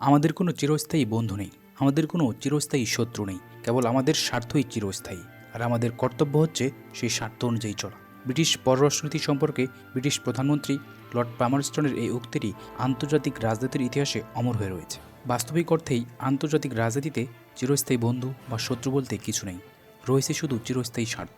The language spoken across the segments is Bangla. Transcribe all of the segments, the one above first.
আমাদের কোনো চিরস্থায়ী বন্ধু নেই, আমাদের কোনো চিরস্থায়ী শত্রু নেই, কেবল আমাদের স্বার্থই চিরস্থায়ী। আর আমাদের কর্তব্য হচ্ছে সেই স্বার্থ অনুযায়ী চলা। ব্রিটিশ পররাষ্ট্রনীতি সম্পর্কে ব্রিটিশ প্রধানমন্ত্রী লর্ড পামারস্টনের এই উক্তিটি আন্তর্জাতিক রাজনীতির ইতিহাসে অমর হয়ে রয়েছে। বাস্তবিক অর্থেই আন্তর্জাতিক রাজনীতিতে চিরস্থায়ী বন্ধু বা শত্রু বলতে কিছু নেই, রয়েছে শুধু চিরস্থায়ী স্বার্থ।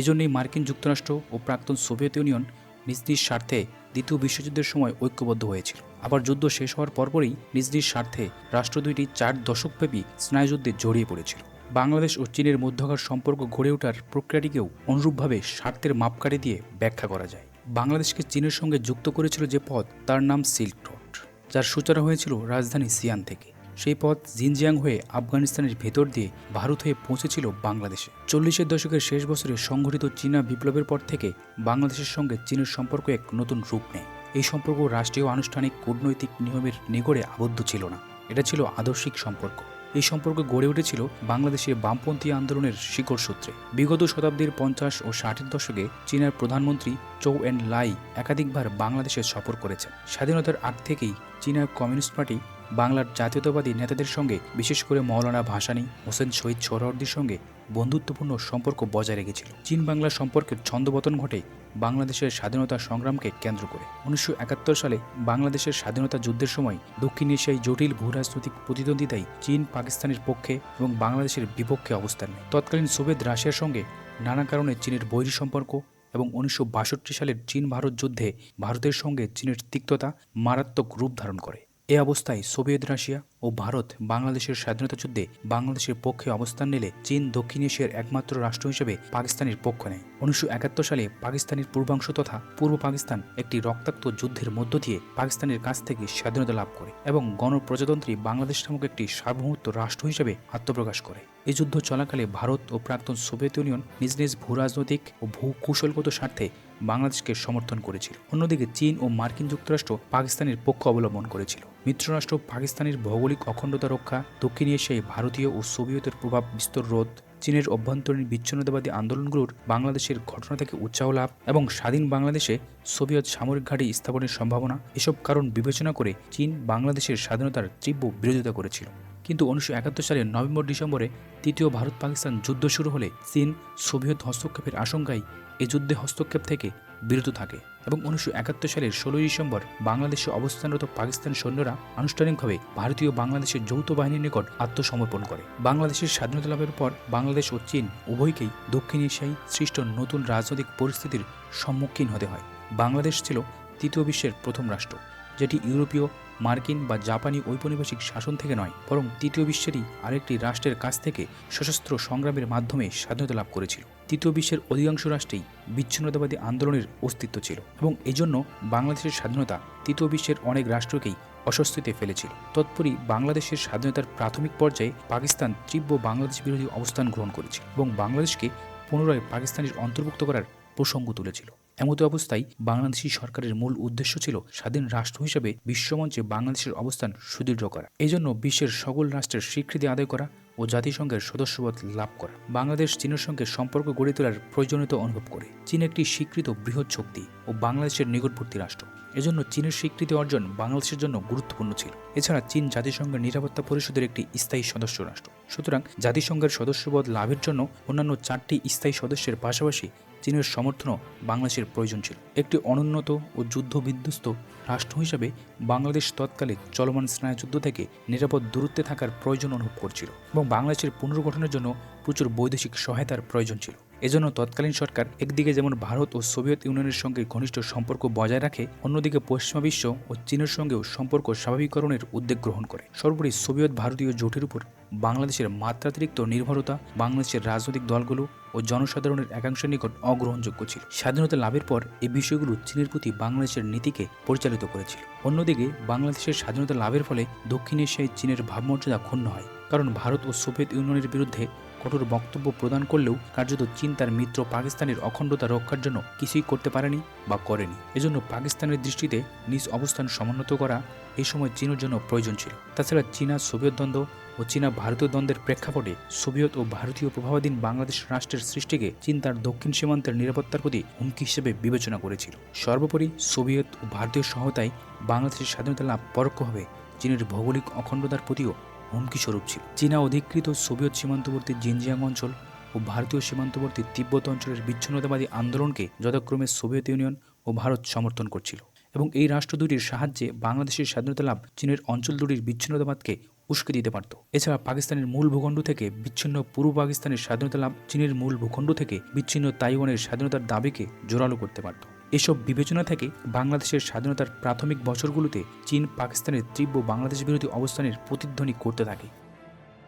এজন্যই মার্কিন যুক্তরাষ্ট্র ও প্রাক্তন সোভিয়েত ইউনিয়ন নিজ নিজ স্বার্থে দ্বিতীয় বিশ্বযুদ্ধের সময় ঐক্যবদ্ধ হয়েছিল। আবার যুদ্ধ শেষ হওয়ার পরপরই নিজ নিজ স্বার্থে রাষ্ট্র দুইটি চার দশকব্যাপী স্নায়ুযুদ্ধে জড়িয়ে পড়েছিল। বাংলাদেশ ও চীনের মধ্যকার সম্পর্ক গড়ে ওঠার প্রক্রিয়াটিকেও অনুরূপভাবে স্বার্থের মাপকাঠি দিয়ে ব্যাখ্যা করা যায়। বাংলাদেশকে চীনের সঙ্গে যুক্ত করেছিল যে পথ তার নাম সিল্ক রোড, যার সূচনা হয়েছিল রাজধানী সিয়ান থেকে। সেই পথ জিনজিয়াং হয়ে আফগানিস্তানের ভেতর দিয়ে ভারত হয়ে পৌঁছেছিল বাংলাদেশে। চল্লিশের দশকের শেষ বছরে সংঘটিত চীনা বিপ্লবের পর থেকে বাংলাদেশের সঙ্গে চীনের সম্পর্ক এক নতুন রূপ নেয়। এই সম্পর্ক রাষ্ট্রীয় আনুষ্ঠানিক কূটনৈতিক নিয়মের নিগড়ে আবদ্ধ ছিল না। এটা ছিল আদর্শিক সম্পর্ক। এই সম্পর্ক গড়ে উঠেছিল বাংলাদেশের বামপন্থী আন্দোলনের শিকড় সূত্রে। বিগত শতাব্দীর পঞ্চাশ ও ষাটের দশকে চীনের প্রধানমন্ত্রী চৌ এন লাই একাধিকবার বাংলাদেশে সফর করেছেন। স্বাধীনতার আগ থেকেই চীনের কমিউনিস্ট পার্টি বাংলার জাতীয়তাবাদী নেতাদের সঙ্গে, বিশেষ করে মৌলানা ভাসানী, হোসেন শহীদ সোহরাওয়ার্দীর সঙ্গে বন্ধুত্বপূর্ণ সম্পর্ক বজায় রেখেছিল। চীন বাংলার সম্পর্কের ছন্দপতন ঘটে বাংলাদেশের স্বাধীনতা সংগ্রামকে কেন্দ্র করে। উনিশশো একাত্তর সালে বাংলাদেশের স্বাধীনতা যুদ্ধের সময় দক্ষিণ এশিয়ায় জটিল ভূরাজনৈতিক প্রতিদ্বন্দ্বিতায় চীন পাকিস্তানের পক্ষে এবং বাংলাদেশের বিপক্ষে অবস্থান নেয়। তৎকালীন সোভিয়েত রাশিয়ার সঙ্গে নানা কারণে চীনের বৈরী সম্পর্ক এবং উনিশশো বাষট্টি সালের চীন ভারত যুদ্ধে ভারতের সঙ্গে চীনের তিক্ততা মারাত্মক রূপ ধারণ করে। এ অবস্থায় সোভিয়েত রাশিয়া ও ভারত বাংলাদেশের স্বাধীনতা যুদ্ধে বাংলাদেশের পক্ষে অবস্থান নিলে চীন দক্ষিণ এশিয়ার একমাত্র রাষ্ট্র হিসেবে পাকিস্তানের পক্ষ নেয়। উনিশশো একাত্তর সালে পাকিস্তানের পূর্বাংশ তথা পূর্ব পাকিস্তান একটি রক্তাক্ত যুদ্ধের মধ্য দিয়ে পাকিস্তানের কাছ থেকে স্বাধীনতা লাভ করে এবং গণপ্রজাতন্ত্রী বাংলাদেশ নামক একটি সার্বভৌমত্ব রাষ্ট্র হিসেবে আত্মপ্রকাশ করে। এই যুদ্ধ চলাকালে ভারত ও প্রাক্তন সোভিয়েত ইউনিয়ন নিজ নিজ ভূরাজনৈতিক ও ভূ কৌশলগত স্বার্থে বাংলাদেশকে সমর্থন করেছিল। অন্যদিকে চীন ও মার্কিন যুক্তরাষ্ট্র পাকিস্তানের পক্ষ অবলম্বন করেছিল। মিত্ররাষ্ট্র পাকিস্তানের ভৌগোলিক অখণ্ডতা রক্ষা, দক্ষিণ এশিয়ায় ভারতীয় ও সোভিয়েতের প্রভাব, বিস্তর রোধ, চীনের অভ্যন্তরীণ বিচ্ছিন্নতাবাদী আন্দোলনগুলোর বাংলাদেশের ঘটনা থেকে উৎসাহ লাভ এবং স্বাধীন বাংলাদেশে সোভিয়েত সামরিক ঘাঁটি স্থাপনের সম্ভাবনা, এসব কারণ বিবেচনা করে চীন বাংলাদেশের স্বাধীনতার তীব্র বিরোধিতা করেছিল। কিন্তু উনিশশো একাত্তর সালের নভেম্বর ডিসেম্বরে তৃতীয় ভারত পাকিস্তান যুদ্ধ শুরু হলে চীন সোভিয়েত হস্তক্ষেপের আশঙ্কায় এই যুদ্ধে হস্তক্ষেপ থেকে বিরত থাকে এবং উনিশশো একাত্তর সালের ষোলোই ডিসেম্বর বাংলাদেশে অবস্থানরত পাকিস্তান সৈন্যরা আনুষ্ঠানিকভাবে ভারতীয় বাংলাদেশের যৌথ বাহিনীর নিকট আত্মসমর্পণ করে। বাংলাদেশের স্বাধীনতা লাভের পর বাংলাদেশ ও চীন উভয়কেই দক্ষিণ এশিয়ায় সৃষ্ট নতুন রাজনৈতিক পরিস্থিতির সম্মুখীন হতে হয়। বাংলাদেশ ছিল তৃতীয় বিশ্বের প্রথম রাষ্ট্র, যেটি ইউরোপীয় মার্কিন বা জাপানি ঔপনিবেশিক শাসন থেকে নয়, বরং তৃতীয় বিশ্বেরই আরেকটি রাষ্ট্রের কাছ থেকে সশস্ত্র সংগ্রামের মাধ্যমে স্বাধীনতা লাভ করেছিল। তৃতীয় বিশ্বের অধিকাংশ রাষ্ট্রেই বিচ্ছিন্নতাবাদী আন্দোলনের অস্তিত্ব ছিল এবং এজন্য বাংলাদেশের স্বাধীনতা তৃতীয় বিশ্বের অনেক রাষ্ট্রকেই অস্বস্তিতে ফেলেছিল। তৎপরই বাংলাদেশের স্বাধীনতার প্রাথমিক পর্যায়ে পাকিস্তান তীব্র বাংলাদেশ বিরোধী অবস্থান গ্রহণ করেছিল এবং বাংলাদেশকে পুনরায় পাকিস্তানের অন্তর্ভুক্ত করার প্রসঙ্গ তুলেছিল। এমতো অবস্থায় বাংলাদেশি সরকারের মূল উদ্দেশ্য ছিল স্বাধীন রাষ্ট্র হিসেবে বিশ্বমঞ্চে বাংলাদেশের অবস্থান সুদৃঢ় করা। এজন্য বিশ্বের সকল রাষ্ট্রের স্বীকৃতি আদায় করা ও জাতিসংঘের সদস্যপদ লাভ করা। বাংলাদেশ চীনের সঙ্গে সম্পর্ক গড়ে তোলার প্রয়োজনীয়তা অনুভব করে। চীন একটি স্বীকৃত বৃহৎ শক্তি ও বাংলাদেশের নিকটবর্তী রাষ্ট্র। এজন্য চীনের স্বীকৃতি অর্জন বাংলাদেশের জন্য গুরুত্বপূর্ণ ছিল। এছাড়া চীন জাতিসংঘের নিরাপত্তা পরিষদের একটি স্থায়ী সদস্য রাষ্ট্র। সুতরাং জাতিসংঘের সদস্যপদ লাভের জন্য অন্যান্য চারটি স্থায়ী সদস্যের পাশাপাশি চীনের সমর্থনও বাংলাদেশের প্রয়োজন ছিল। একটি অনুন্নত ও যুদ্ধ বিধ্বস্ত রাষ্ট্র হিসাবে বাংলাদেশ তৎকালে চলমান স্নায়ুযুদ্ধ থেকে নিরাপদ দূরত্বে থাকার প্রয়োজন অনুভব করছিল এবং বাংলাদেশের পুনর্গঠনের জন্য প্রচুর বৈদেশিক সহায়তার প্রয়োজন ছিল। এজন্য তৎকালীন সরকার একদিকে যেমন ভারত ও সোভিয়েত ইউনিয়নের সঙ্গে ঘনিষ্ঠ সম্পর্ক বজায় রাখে, অন্যদিকে পশ্চিমা বিশ্ব ও চীনের সঙ্গেও সম্পর্ক স্বাভাবিকরণের উদ্যোগ গ্রহণ করে। সর্বোপরি সোভিয়েত ভারতীয় জোটের উপর বাংলাদেশের মাত্রাতিরিক্ত নির্ভরতা, বাংলাদেশের রাজনৈতিক দলগুলো ও জনসাধারণের একাংশের নিকট অগ্রহণযোগ্য ছিল। স্বাধীনতা লাভের পর এই বিষয়গুলো চীনের প্রতি বাংলাদেশের নীতিকে পরিচালিত করেছিল। অন্যদিকে, বাংলাদেশের স্বাধীনতা লাভের ফলে দক্ষিণ এশিয়ায় চীনের ভাবমর্যাদা ক্ষুণ্ণ হয়, কারণ ভারত ও সোভিয়েত ইউনিয়নের বিরুদ্ধে কঠোর বক্তব্য প্রদান করলেও কার্যত চীন তার মিত্র পাকিস্তানের অখণ্ডতা রক্ষার জন্য কিছুই করতে পারেনি বা করেনি। এজন্য পাকিস্তানের দৃষ্টিতে নিজ অবস্থান সমুন্নত করা এই সময় চীনের জন্য প্রয়োজন ছিল। তাছাড়া চীনা সোভিয়েত দ্বন্দ্ব ও চীনা ভারতীয় দ্বন্দ্বের প্রেক্ষাপটে সোভিয়ত ও ভারতীয় প্রভাবাধীন বাংলাদেশ রাষ্ট্রের সৃষ্টিকে চীন তার দক্ষিণ সীমান্তের নিরাপত্তার প্রতি হুমকি হিসেবে বিবেচনা করেছিল। সর্বোপরি সোভিয়েত ও ভারতীয় সহায়তায় বাংলাদেশের স্বাধীনতা লাভ পরোক্ষভাবে চীনের ভৌগোলিক অখণ্ডতার প্রতিও হুমকি স্বরূপ ছিল। চীনা অধিকৃত সোভিয়েত সীমান্তবর্তী জিনজিয়াং অঞ্চল ও ভারতীয় সীমান্তবর্তী তিব্বত অঞ্চলের বিচ্ছিন্নতাবাদী আন্দোলনকে যথাক্রমে সোভিয়েত ইউনিয়ন ও ভারত সমর্থন করছিল এবং এই রাষ্ট্র দুটির সাহায্যে বাংলাদেশের স্বাধীনতা লাভ চীনের অঞ্চল দুটির বিচ্ছিন্নতাবাদকে উস্কে দিতে পারত। এছাড়া পাকিস্তানের মূল ভূখণ্ড থেকে বিচ্ছিন্ন পূর্ব পাকিস্তানের স্বাধীনতা লাভ, চীনের মূল ভূখণ্ড থেকে বিচ্ছিন্ন তাইওয়ানের স্বাধীনতার দাবিকে জোরালো করতে পারত। এসব বিবেচনা থেকে বাংলাদেশের স্বাধীনতার প্রাথমিক বছরগুলোতে চীন পাকিস্তানের তীব্র বাংলাদেশ বিরোধী অবস্থানের প্রতিধ্বনি করতে থাকে।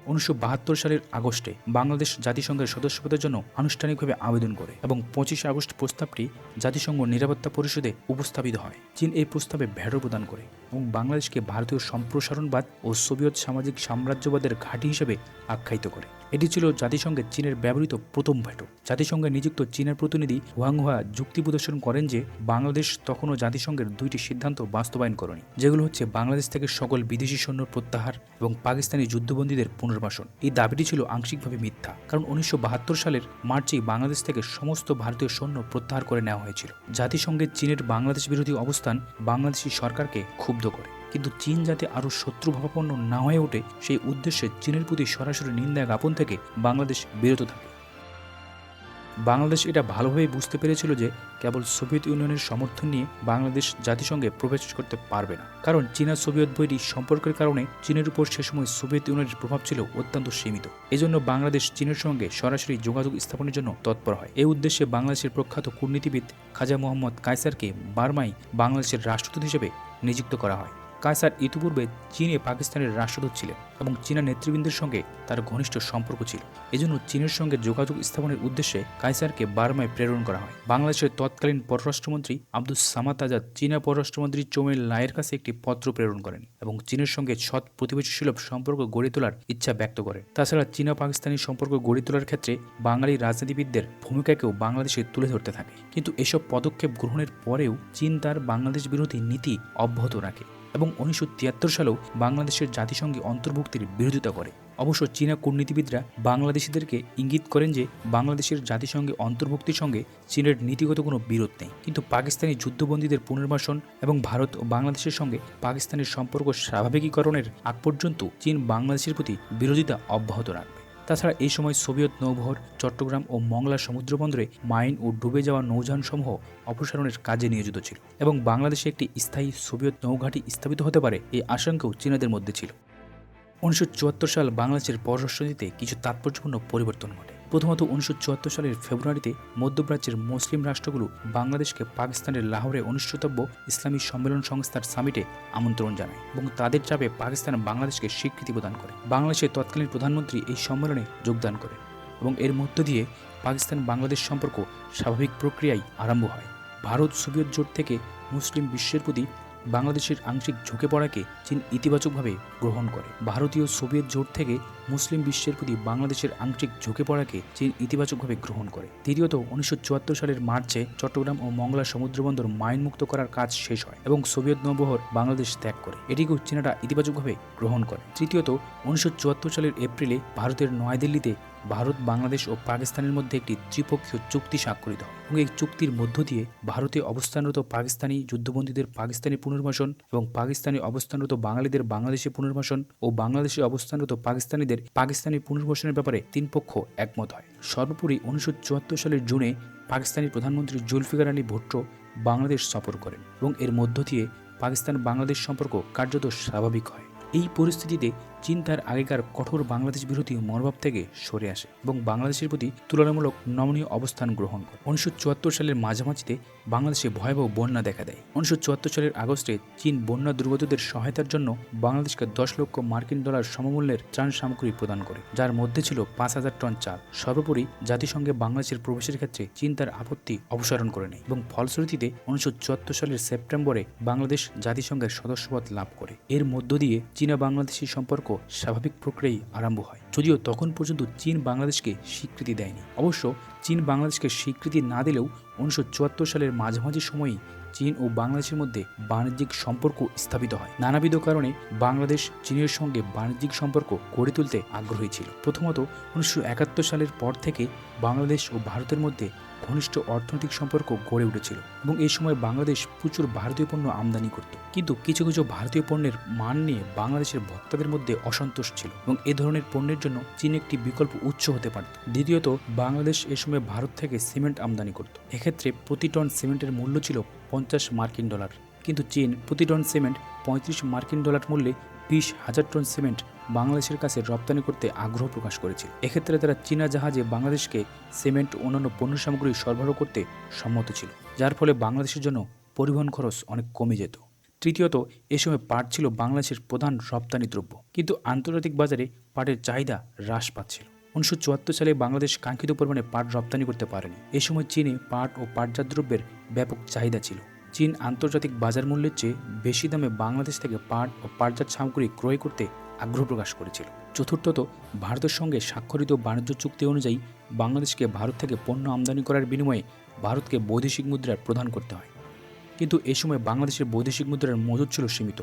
উনিশশো বাহাত্তর সালের আগস্টে বাংলাদেশ জাতিসংঘের সদস্যপদের জন্য আনুষ্ঠানিকভাবে আবেদন করে এবং পঁচিশে আগস্ট প্রস্তাবটি জাতিসংঘ নিরাপত্তা পরিষদে উপস্থাপিত হয়। চীন এই প্রস্তাবে ভ্যাটো প্রদান করে এবং বাংলাদেশকে ভারতীয় সম্প্রসারণবাদ ও সোভিয়ত সামাজিক সাম্রাজ্যবাদের ঘাঁটি হিসেবে আখ্যায়িত করে। এটি ছিল জাতিসংঘে চীনের ব্যবহৃত প্রথম ভেটো। জাতিসংঘে নিযুক্ত চীনের প্রতিনিধি হুয়াংহুয়া যুক্তি প্রদর্শন করেন যে, বাংলাদেশ তখনও জাতিসংঘের দুইটি সিদ্ধান্ত বাস্তবায়ন করেনি, যেগুলো হচ্ছে বাংলাদেশ থেকে সকল বিদেশি সৈন্য প্রত্যাহার এবং পাকিস্তানি যুদ্ধবন্দীদের পুনর্বাসন। এই দাবিটি ছিল আংশিকভাবে মিথ্যা, কারণ উনিশশো বাহাত্তর সালের মার্চেই বাংলাদেশ থেকে সমস্ত ভারতীয় সৈন্য প্রত্যাহার করে নেওয়া হয়েছিল। জাতিসংঘের চীনের বাংলাদেশ বিরোধী অবস্থান বাংলাদেশি সরকারকে ক্ষুব্ধ করে। কিন্তু চীন যাতে আরও শত্রুভাবাপন্ন না হয়ে ওঠে, সেই উদ্দেশ্যে চীনের প্রতি সরাসরি নিন্দা জ্ঞাপন থেকে বাংলাদেশ বিরত থাকে। বাংলাদেশ এটা ভালোভাবেই বুঝতে পেরেছিল যে কেবল সোভিয়েত ইউনিয়নের সমর্থন নিয়ে বাংলাদেশ জাতিসংঘে প্রবেশ করতে পারবে না। কারণ চীনা সোভিয়েত বৈরী সম্পর্কের কারণে চীনের উপর সে সময় সোভিয়েত ইউনিয়নের প্রভাব ছিল অত্যন্ত সীমিত। এজন্য বাংলাদেশ চীনের সঙ্গে সরাসরি যোগাযোগ স্থাপনের জন্য তৎপর হয়। এই উদ্দেশ্যে বাংলাদেশের প্রখ্যাত কূটনীতিবিদ খাজা মোহাম্মদ কায়সারকে বার্মায় বাংলাদেশের রাষ্ট্রদূত হিসেবে নিযুক্ত করা হয়। কায়সার ইতিপূর্বে চীনে পাকিস্তানের রাষ্ট্রদূত ছিলেন এবং চীনা নেতৃবৃন্দের সঙ্গে তার ঘনিষ্ঠ সম্পর্ক ছিল। এজন্য চীনের সঙ্গে যোগাযোগ স্থাপনের উদ্দেশ্যে কায়সারকে বার্মায় প্রেরণ করা হয়। বাংলাদেশের তৎকালীন পররাষ্ট্রমন্ত্রী আব্দুল সামাত আজাদ চীনা পররাষ্ট্রমন্ত্রী চৌমেল লায়ের কাছে একটি পত্র প্রেরণ করেন এবং চীনের সঙ্গে সৎ প্রতিবেশী সুলভ সম্পর্ক গড়ে তোলার ইচ্ছা ব্যক্ত করেন। তাছাড়া চীনা পাকিস্তানি সম্পর্ক গড়ে তোলার ক্ষেত্রে বাঙালি রাজনীতিবিদদের ভূমিকাকেও বাংলাদেশে তুলে ধরতে থাকে। কিন্তু এসব পদক্ষেপ গ্রহণের পরেও চীন তার বাংলাদেশ বিরোধী নীতি অব্যাহত রাখে। এবং উনিশশো তিয়াত্তর সালেও বাংলাদেশের জাতিসংঘে অন্তর্ভুক্তির বিরোধিতা করে। অবশ্য চীনা কূটনীতিবিদরা বাংলাদেশিদেরকে ইঙ্গিত করেন যে বাংলাদেশের জাতিসংঘে অন্তর্ভুক্তির সঙ্গে চীনের নীতিগত কোনো বিরোধ নেই। কিন্তু পাকিস্তানি যুদ্ধবন্দীদের পুনর্বাসন এবং ভারত ও বাংলাদেশের সঙ্গে পাকিস্তানের সম্পর্ক স্বাভাবিকীকরণের আগ পর্যন্ত চীন বাংলাদেশের প্রতি বিরোধিতা অব্যাহত রাখবে। তাছাড়া এই সময় সোভিয়েত নৌবহর চট্টগ্রাম ও মংলা সমুদ্রবন্দরে মাইন ও ডুবে যাওয়া নৌযানসমূহ অপসারণের কাজে নিয়োজিত ছিল এবং বাংলাদেশে একটি স্থায়ী সোভিয়েত নৌঘাঁটি স্থাপিত হতে পারে এই আশঙ্কাও চীনাদের মধ্যে ছিল। উনিশশো চুয়াত্তর সাল বাংলাদেশের পররাষ্ট্রনীতিতে কিছু তাৎপর্যপূর্ণ পরিবর্তন ঘটে। প্রথমত উনিশশো চুয়াত্তর সালের ফেব্রুয়ারিতে মধ্যপ্রাচ্যের মুসলিম রাষ্ট্রগুলো বাংলাদেশকে পাকিস্তানের লাহোরে অনুষ্ঠিতব্য ইসলামী সম্মেলন সংস্থার সামিটে আমন্ত্রণ জানায় এবং তাদের চাপে পাকিস্তান বাংলাদেশকে স্বীকৃতি প্রদান করে। বাংলাদেশের তৎকালীন প্রধানমন্ত্রী এই সম্মেলনে যোগদান করে এবং এর মধ্য দিয়ে পাকিস্তান বাংলাদেশ সম্পর্ক স্বাভাবিক প্রক্রিয়ায় আরম্ভ হয়। ভারত সোভিয়েত জোট থেকে মুসলিম বিশ্বের প্রতি বাংলাদেশের আংশিক ঝুঁকে পড়াকে চীন ইতিবাচকভাবে গ্রহণ করে। ভারতীয় সোভিয়েত জোট থেকে মুসলিম বিশ্বের প্রতি বাংলাদেশের আংশিক ঝুঁকে পড়াকে চীন ইতিবাচকভাবে গ্রহণ করে। তৃতীয়ত উনিশশো সালের মার্চে চট্টগ্রাম ও মংলা সমুদ্রবন্দর মাইনমুক্ত করার কাজ শেষ হয় এবং সোভিয়েত নৌবহর বাংলাদেশ ত্যাগ করে। এটিকেও চীনারা ইতিবাচকভাবে গ্রহণ করে। তৃতীয়ত, উনিশশো চুয়াত্তর সালের এপ্রিলে ভারতের নয়াদিল্লিতে ভারত, বাংলাদেশ ও পাকিস্তানের মধ্যে একটি ত্রিপক্ষীয় চুক্তি স্বাক্ষরিত এবং এই চুক্তির মধ্য দিয়ে ভারতে অবস্থানরত পাকিস্তানি যুদ্ধবন্দীদের পাকিস্তানি পুনর্বাসন এবং পাকিস্তানি অবস্থানরত বাঙালিদের বাংলাদেশে পুনর্বাসন ও বাংলাদেশে অবস্থানরত পাকিস্তানিদের পাকিস্তানি পুনর্বাসনের ব্যাপারে তিন পক্ষ একমত হয়। সর্বোপরি উনিশশো চুয়াত্তর সালের জুনে পাকিস্তানি প্রধানমন্ত্রী জুলফিকার আলী ভুট্টো বাংলাদেশ সফর করেন এবং এর মধ্য দিয়ে পাকিস্তান বাংলাদেশ সম্পর্ক কার্যত স্বাভাবিক হয়। এই পরিস্থিতিতে চীন তার আগেকার কঠোর বাংলাদেশ বিরোধী মনোভাব থেকে সরে আসে এবং বাংলাদেশের প্রতি তুলনামূলক নমনীয় অবস্থান গ্রহণ করে। উনিশশো চুয়াত্তর সালের মাঝামাঝিতে বাংলাদেশে ভয়াবহ বন্যা দেখা দেয়। উনিশশো চুয়াত্তর সালের আগস্টে চীন বন্যা দুর্গতদের সহায়তার জন্য বাংলাদেশকে দশ লক্ষ মার্কিন ডলার সমমূল্যের ত্রাণ সামগ্রী প্রদান করে, যার মধ্যে ছিল পাঁচ হাজার টন চাল। সর্বোপরি জাতিসংঘে বাংলাদেশের প্রবেশের ক্ষেত্রে চীন তার আপত্তি অপসারণ করে নেয় এবং ফলশ্রুতিতে উনিশশো চুয়াত্তর সালের সেপ্টেম্বরে বাংলাদেশ জাতিসংঘের সদস্যপদ লাভ করে। এর মধ্য দিয়ে চীনা বাংলাদেশি সম্পর্ক স্বাভাবিক প্রক্রিয়াই আরম্ভ হয়। যদিও তখন পর্যন্ত চীন বাংলাদেশকে স্বীকৃতি দেয়নি। অবশ্য চীন বাংলাদেশকে স্বীকৃতি না দিলেও উনিশশো চুয়াত্তর সালের মাঝামাঝি সময়েই চীন ও বাংলাদেশের মধ্যে বাণিজ্যিক সম্পর্ক স্থাপিত হয়। নানাবিধ কারণে বাংলাদেশ চীনের সঙ্গে বাণিজ্যিক সম্পর্ক গড়ে তুলতে আগ্রহী ছিল। প্রথমত, উনিশশো একাত্তর সালের পর থেকে বাংলাদেশ ও ভারতের মধ্যে ঘনিষ্ঠ অর্থনৈতিক সম্পর্ক গড়ে উঠেছিল এবং এই সময় বাংলাদেশ প্রচুর ভারতীয় পণ্য আমদানি করত। কিন্তু কিছু কিছু ভারতীয় পণ্যের মান নিয়ে বাংলাদেশের ভক্তদের মধ্যে অসন্তোষ ছিল এবং এ ধরনের পণ্যের জন্য চীন একটি বিকল্প উৎস হতে পারত। দ্বিতীয়ত, বাংলাদেশ এ সময় ভারত থেকে সিমেন্ট আমদানি করত। এক্ষেত্রে প্রতি টন সিমেন্টের মূল্য ছিল পঞ্চাশ মার্কিন ডলার। কিন্তু চীন প্রতি টন সিমেন্ট পঁয়ত্রিশ মার্কিন ডলার মূল্যে বিশ হাজার টন সিমেন্ট বাংলাদেশের কাছে রপ্তানি করতে আগ্রহ প্রকাশ করেছে। এক্ষেত্রে তারা চীনা জাহাজে বাংলাদেশকে সিমেন্ট অন্যান্য পণ্য সামগ্রী সরবরাহ করতে সম্মত ছিল, যার ফলে বাংলাদেশের জন্য পরিবহন খরচ অনেক কমে যেত। তৃতীয়ত, এ সময় পাট ছিল বাংলাদেশের প্রধান রপ্তানি দ্রব্য, কিন্তু আন্তর্জাতিক বাজারে পাটের চাহিদা হ্রাস পাচ্ছিল। উনিশশো চুয়াত্তর সালে বাংলাদেশ কাঙ্ক্ষিত পরিমাণে পাট রপ্তানি করতে পারেনি। এ সময় চীনে পাট ও পাটজাত দ্রব্যের ব্যাপক চাহিদা ছিল। চীন আন্তর্জাতিক বাজার মূল্যের চেয়ে বেশি দামে বাংলাদেশ থেকে পাট ও পাটজাত সামগ্রী ক্রয় করতে আগ্রহ প্রকাশ করেছিল। চতুর্থত, ভারতের সঙ্গে স্বাক্ষরিত বাণিজ্য চুক্তি অনুযায়ী বাংলাদেশকে ভারত থেকে পণ্য আমদানি করার বিনিময়ে ভারতকে বৈদেশিক মুদ্রার প্রদান করতে হয়। কিন্তু এ সময় বাংলাদেশের বৈদেশিক মুদ্রার মজুদ ছিল সীমিত।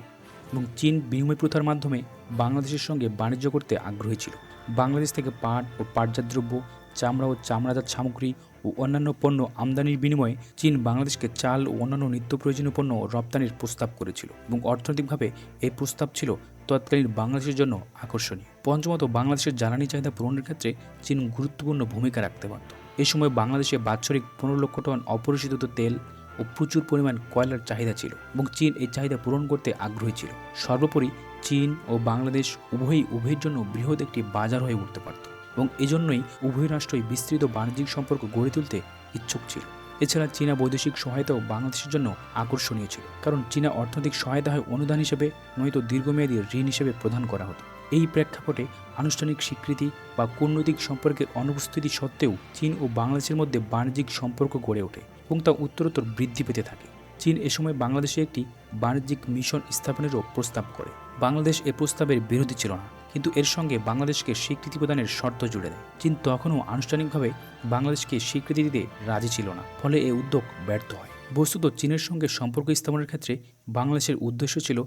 এবং চীন বিনিময় প্রথার মাধ্যমে বাংলাদেশের সঙ্গে বাণিজ্য করতে আগ্রহী ছিল। বাংলাদেশ থেকে পাট ও পাটজাত দ্রব্য, চামড়া ও চামড়াজাত সামগ্রী ও অন্যান্য পণ্য আমদানির বিনিময়ে চীন বাংলাদেশকে চাল ও অন্যান্য নিত্য প্রয়োজনীয় পণ্য রপ্তানির প্রস্তাব করেছিল এবং অর্থনৈতিকভাবে এই প্রস্তাব ছিল তৎকালীন বাংলাদেশের জন্য আকর্ষণীয়। পঞ্চমত, বাংলাদেশের জ্বালানি চাহিদা পূরণের ক্ষেত্রে চীন গুরুত্বপূর্ণ ভূমিকা রাখতে পারত এই সময় বাংলাদেশে বাৎসরিক পনেরো লক্ষ টন অপরিশোধিত তেল ও প্রচুর পরিমাণ কয়লার চাহিদা ছিল এবং চীন এই চাহিদা পূরণ করতে আগ্রহী ছিল। সর্বোপরি চীন ও বাংলাদেশ উভয়ই উভয়ের জন্য বৃহৎ একটি বাজার হয়ে উঠতে পারত এবং এজন্যই উভয় রাষ্ট্রই বিস্তৃত বাণিজ্যিক সম্পর্ক গড়ে তুলতে ইচ্ছুক ছিল। এছাড়া চীনা বৈদেশিক সহায়তাও বাংলাদেশের জন্য আকর্ষণীয় ছিল কারণ চীনা অর্থনৈতিক সহায়তা হয় অনুদান হিসেবে, নয়তো দীর্ঘমেয়াদী ঋণ হিসেবে প্রদান করা হতো। এই প্রেক্ষাপটে আনুষ্ঠানিক স্বীকৃতি বা কূটনৈতিক সম্পর্কের অনুপস্থিতি সত্ত্বেও চীন ও বাংলাদেশের মধ্যে বাণিজ্যিক সম্পর্ক গড়ে ওঠে। এবং তা উত্তরোত্তর বৃদ্ধি পেতে থাকে। চীন এ সময় বাংলাদেশে একটি বাণিজ্যিক মিশন স্থাপনেরও প্রস্তাব করে। বাংলাদেশ এ প্রস্তাবের বিরোধী ছিল না, কিন্তু এর সঙ্গে বাংলাদেশকে স্বীকৃতি প্রদানের শর্ত জুড়ে দেয়। চীন তখনও আনুষ্ঠানিকভাবে বাংলাদেশকে স্বীকৃতি দিতে রাজি ছিল না, ফলে এ উদ্যোগ ব্যর্থ হয়। বস্তুত চীনের সঙ্গে সম্পর্ক স্থাপনের ক্ষেত্রে বাংলাদেশের উদ্দেশ্য ছিল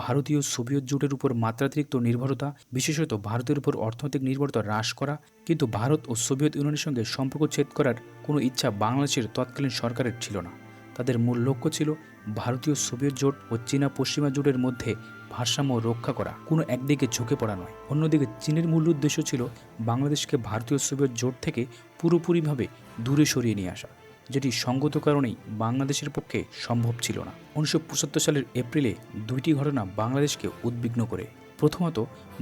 ভারতীয় সোভিয়েত জোটের উপর মাত্রাতিরিক্ত নির্ভরতা, বিশেষত ভারতের উপর অর্থনৈতিক নির্ভরতা হ্রাস করা। কিন্তু ভারত ও সোভিয়েত ইউনিয়নের সঙ্গে সম্পর্ক ছেদ করার কোনো ইচ্ছা বাংলাদেশের তৎকালীন সরকারের ছিল না। তাদের মূল লক্ষ্য ছিল ভারতীয় সোভিয়েত জোট ও চীনা পশ্চিমা জোটের মধ্যে ভারসাম্য রক্ষা করা। কোনো একদিকে ঝুঁকে পড়া নয়, অন্যদিকে চীনের মূল উদ্দেশ্য ছিল বাংলাদেশকে ভারতীয় সোভিয়েত জোট থেকে পুরোপুরিভাবে দূরে সরিয়ে নিয়ে আসা। যেটি সঙ্গত কারণেই বাংলাদেশের পক্ষে সম্ভব ছিল না। উনিশশো পঁচাত্তর সালের এপ্রিলে দুইটি ঘটনা বাংলাদেশকে উদ্বিগ্ন করে। প্রথমত,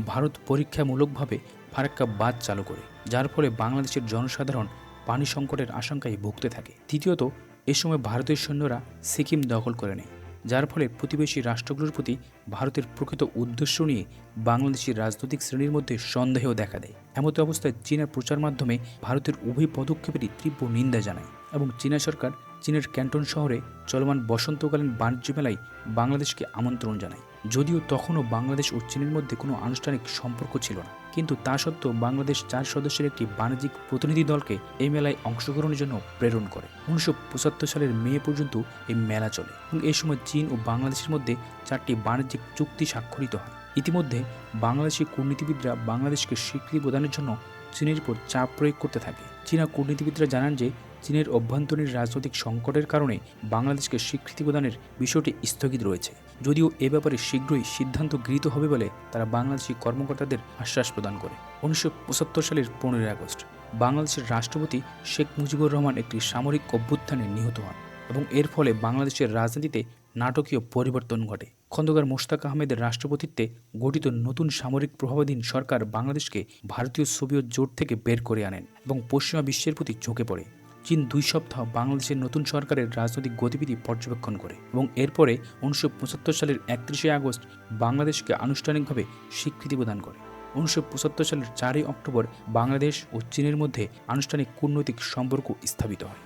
ভারত পরীক্ষামূলকভাবে ফারাক্কা বাদ চালু করে, যার ফলে বাংলাদেশের জনসাধারণ পানি সংকটের আশঙ্কায় ভুগতে থাকে। দ্বিতীয়ত, এ সময় ভারতীয় সৈন্যরা সিকিম দখল করে নেয়, যার ফলে প্রতিবেশী রাষ্ট্রগুলোর প্রতি ভারতের প্রকৃত উদ্দেশ্য নিয়ে বাংলাদেশের রাজনৈতিক শ্রেণির মধ্যে সন্দেহ দেখা দেয়। এমত অবস্থায় চীনের প্রচার মাধ্যমে ভারতের উভয় পদক্ষেপেরই তীব্র নিন্দা জানায়। এবং চীনা সরকার চীনের ক্যান্টন শহরে চলমান বসন্তকালীন বাণিজ্য মেলায় বাংলাদেশকে আমন্ত্রণ জানায়। যদিও তখনও বাংলাদেশ ও চীনের মধ্যে কোনো আনুষ্ঠানিক সম্পর্ক ছিল না। কিন্তু তা সত্ত্বেও বাংলাদেশ চার সদস্যের একটি বাণিজ্যিক প্রতিনিধি দলকে এই মেলায় অংশগ্রহণের জন্য প্রেরণ করে। উনিশশো পঁচাত্তর সালের মে পর্যন্ত এই মেলা চলে এবং এই সময় চীন ও বাংলাদেশের মধ্যে চারটি বাণিজ্যিক চুক্তি স্বাক্ষরিত হয়। ইতিমধ্যে বাংলাদেশি কূটনীতিবিদরা বাংলাদেশকে স্বীকৃতি প্রদানের জন্য চীনের উপর চাপ প্রয়োগ করতে থাকে। চীনা কূটনীতিবিদরা জানান যে চীনের অভ্যন্তরীণ রাজনৈতিক সংকটের কারণে বাংলাদেশকে স্বীকৃতি প্রদানের বিষয়টি স্থগিত রয়েছে। যদিও এ ব্যাপারে শীঘ্রই সিদ্ধান্ত গৃহীত হবে বলে তারা বাংলাদেশি কর্মকর্তাদের আশ্বাস প্রদান করে। উনিশশো পঁচাত্তর সালের পনেরোই আগস্ট, বাংলাদেশের রাষ্ট্রপতি শেখ মুজিবুর রহমান একটি সামরিক অভ্যুত্থানে নিহত হন এবং এর ফলে বাংলাদেশের রাজনীতিতে নাটকীয় পরিবর্তন ঘটে। খন্দকার মোশতাক আহমেদের রাষ্ট্রপতিত্বে গঠিত নতুন সামরিক প্রভাবাধীন সরকার বাংলাদেশকে ভারতীয় সোভিয়েত জোট থেকে বের করে আনেন এবং পশ্চিমা বিশ্বের প্রতি ঝুঁকে পড়ে। চীন দুই সপ্তাহ বাংলাদেশের নতুন সরকারের রাজনৈতিক গতিবিধি পর্যবেক্ষণ করে এবং এরপরে উনিশশো পঁচাত্তর সালের একত্রিশে আগস্ট বাংলাদেশকে আনুষ্ঠানিকভাবে স্বীকৃতি প্রদান করে। উনিশশো পঁচাত্তর সালের চারই অক্টোবর বাংলাদেশ ও চীনের মধ্যে আনুষ্ঠানিক কূটনৈতিক সম্পর্ক স্থাপিত হয়।